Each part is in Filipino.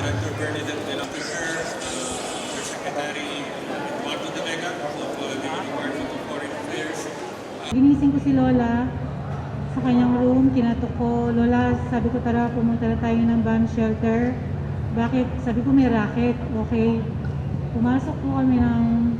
Director Bernadette de la Pizarra. Ginising ko si Lola sa kanyang room, kinatok ko, Lola, sabi ko tara, pumunta na tayo ng bomb shelter. Bakit? Sabi ko may racket, okay. Pumasok po kami ng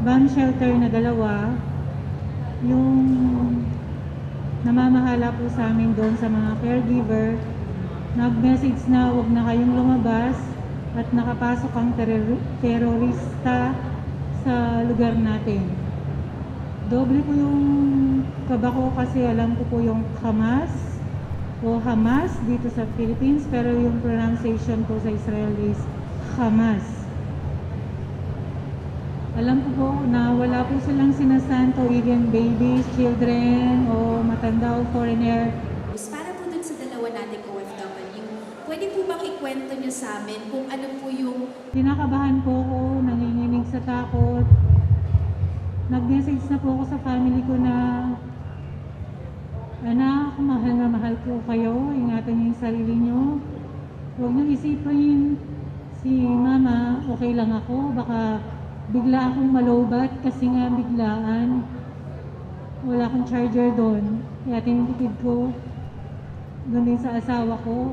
bomb shelter na dalawa. Yung namamahala po sa amin doon sa mga caregiver, nag-message na huwag na kayong lumabas at nakapasok ang teror- terorista sa lugar natin. Doble po yung kaba ko kasi alam ko po yung Hamas o Hamas dito sa Philippines pero yung pronunciation po sa Israel is Hamas. Alam ko po na wala po silang sinasanto even babies, children o matanda o foreigner. Para po dun sa dalawa nating OFW, pwede po bang niyo sa amin kung ano po yung Kinakabahan po ako, nanginginig sa takot. Nag-message na po ako sa family ko na Anak, mahal na mahal ko kayo. Ingatan niyo yung sarili niyo. Huwag niyo isipin si mama, okay lang ako. Baka bigla akong malobat kasi nga biglaan. Wala akong charger doon. Kaya tinitipid ko. Doon din sa asawa ko.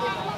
Thank you.